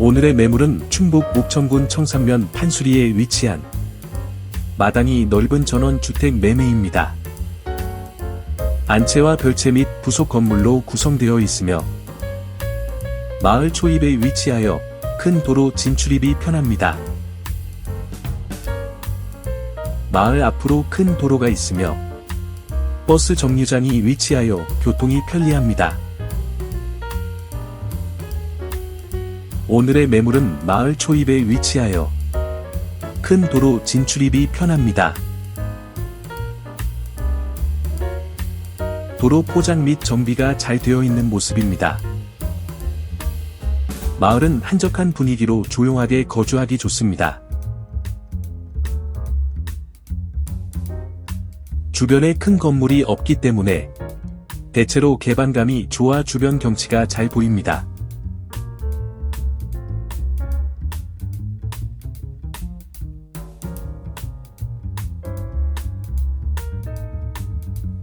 오늘의 매물은 충북 옥천군 청산면 판수리에 위치한 마당이 넓은 전원주택 매매입니다. 안채와 별채 및 부속 건물로 구성되어 있으며 마을 초입에 위치하여 큰 도로 진출입이 편합니다. 마을 앞으로 큰 도로가 있으며 버스 정류장이 위치하여 교통이 편리합니다. 오늘의 매물은 마을 초입에 위치하여 큰 도로 진출입이 편합니다. 도로 포장 및 정비가 잘 되어 있는 모습입니다. 마을은 한적한 분위기로 조용하게 거주하기 좋습니다. 주변에 큰 건물이 없기 때문에 대체로 개방감이 좋아 주변 경치가 잘 보입니다.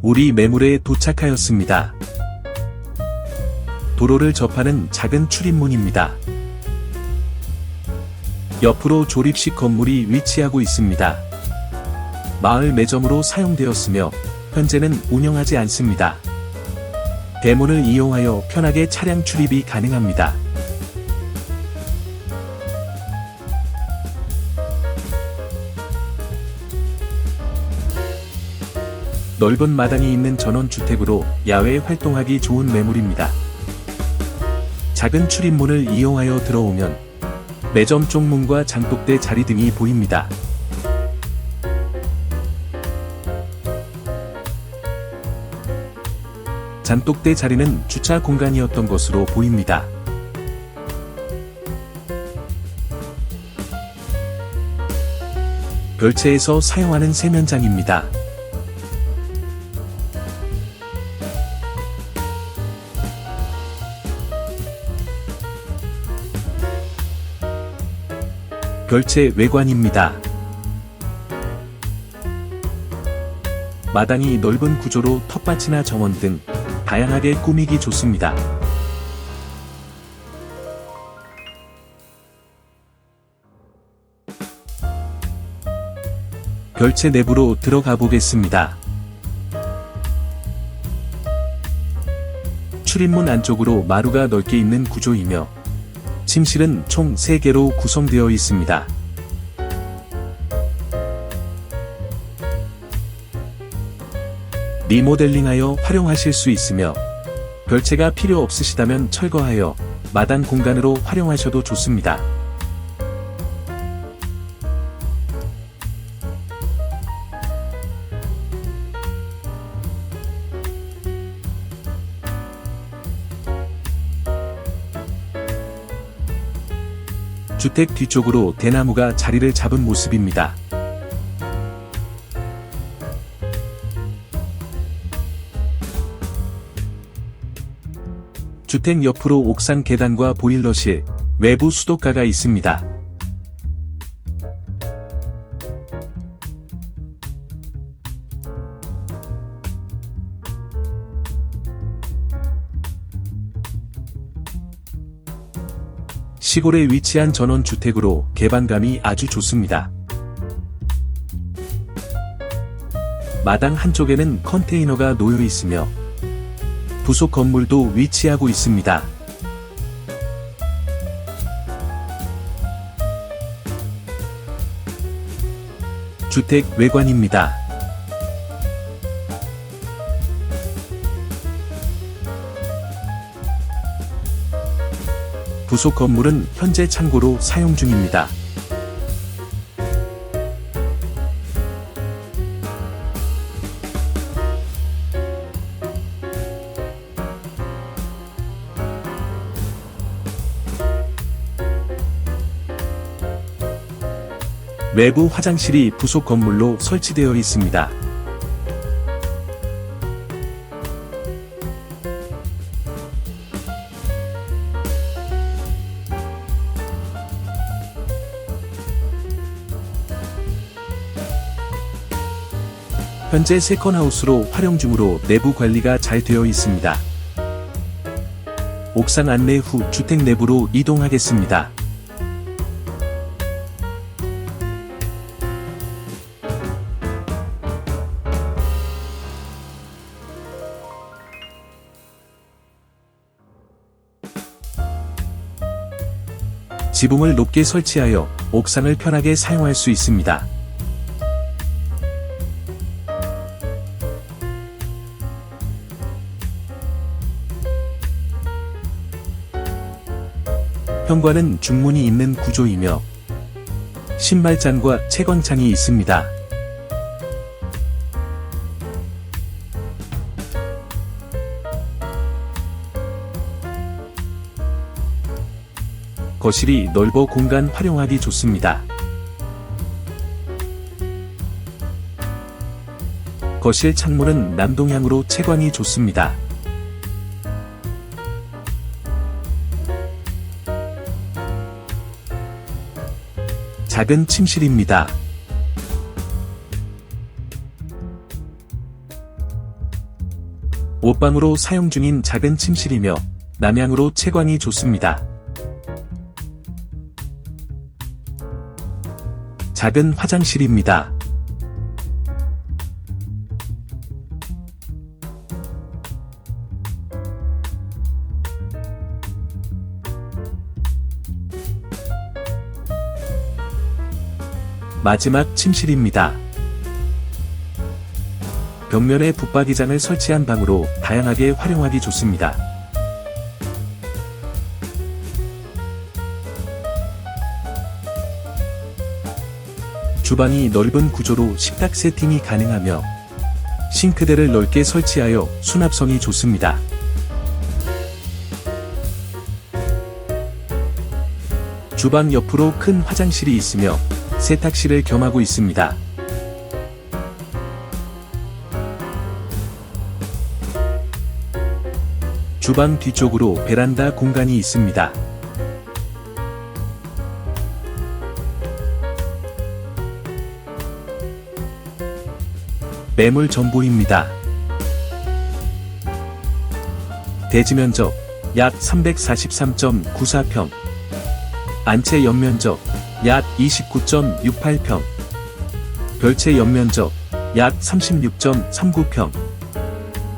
우리 매물에 도착하였습니다. 도로를 접하는 작은 출입문입니다. 옆으로 조립식 건물이 위치하고 있습니다. 마을 매점으로 사용되었으며 현재는 운영하지 않습니다. 대문을 이용하여 편하게 차량 출입이 가능합니다. 넓은 마당이 있는 전원주택으로 야외 활동하기 좋은 매물입니다. 작은 출입문을 이용하여 들어오면 매점 쪽문과 장독대 자리 등이 보입니다. 잔독대 자리는 주차 공간이었던 것으로 보입니다. 별채에서 사용하는 세면장입니다. 별채 외관입니다. 마당이 넓은 구조로 텃밭이나 정원 등 다양하게 꾸미기 좋습니다. 별채 내부로 들어가 보겠습니다. 출입문 안쪽으로 마루가 넓게 있는 구조이며 침실은 총 3개로 구성되어 있습니다. 리모델링하여 활용하실 수 있으며 별채가 필요 없으시다면 철거하여 마당 공간으로 활용하셔도 좋습니다. 주택 뒤쪽으로 대나무가 자리를 잡은 모습입니다. 주택 옆으로 옥상 계단과 보일러실, 외부 수도가가 있습니다. 시골에 위치한 전원주택으로 개방감이 아주 좋습니다. 마당 한쪽에는 컨테이너가 놓여 있으며 부속 건물도 위치하고 있습니다. 주택 외관입니다. 부속 건물은 현재 창고로 사용 중입니다. 외부 화장실이 부속 건물로 설치되어 있습니다. 현재 세컨하우스로 활용 중으로 내부 관리가 잘 되어 있습니다. 옥상 안내 후 주택 내부로 이동하겠습니다. 지붕을 높게 설치하여 옥상을 편하게 사용할 수 있습니다. 현관은 중문이 있는 구조이며 신발장과 채광창이 있습니다. 거실이 넓어 공간 활용하기 좋습니다. 거실 창문은 남동향으로 채광이 좋습니다. 작은 침실입니다. 옷방으로 사용 중인 작은 침실이며 남향으로 채광이 좋습니다. 작은 화장실입니다. 마지막 침실입니다. 벽면에 붙박이장을 설치한 방으로 다양하게 활용하기 좋습니다. 주방이 넓은 구조로 식탁 세팅이 가능하며 싱크대를 넓게 설치하여 수납성이 좋습니다. 주방 옆으로 큰 화장실이 있으며 세탁실을 겸하고 있습니다. 주방 뒤쪽으로 베란다 공간이 있습니다. 매물 전보입니다. 대지 면적 약 343.94평 안채 연면적 약 29.68평 별채 연면적 약 36.39평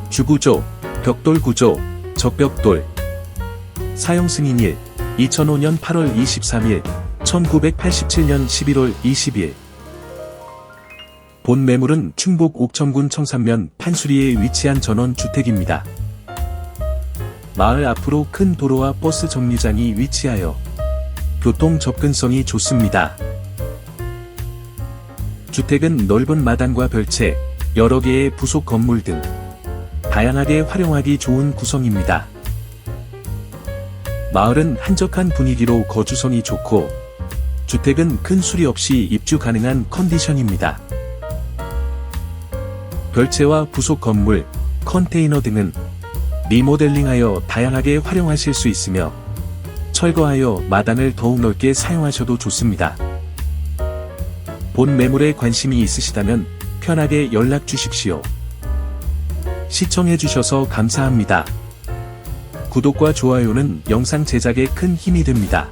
주구조 벽돌 구조 적벽돌 사용 승인 일 2005년 8월 23일 1987년 11월 20일 본 매물은 충북 옥천군 청산면 판수리에 위치한 전원주택입니다. 마을 앞으로 큰 도로와 버스 정류장이 위치하여 교통 접근성이 좋습니다. 주택은 넓은 마당과 별채, 여러 개의 부속 건물 등 다양하게 활용하기 좋은 구성입니다. 마을은 한적한 분위기로 거주성이 좋고 주택은 큰 수리 없이 입주 가능한 컨디션입니다. 별채와 부속 건물, 컨테이너 등은 리모델링하여 다양하게 활용하실 수 있으며 철거하여 마당을 더욱 넓게 사용하셔도 좋습니다. 본 매물에 관심이 있으시다면 편하게 연락 주십시오. 시청해주셔서 감사합니다. 구독과 좋아요는 영상 제작에 큰 힘이 됩니다.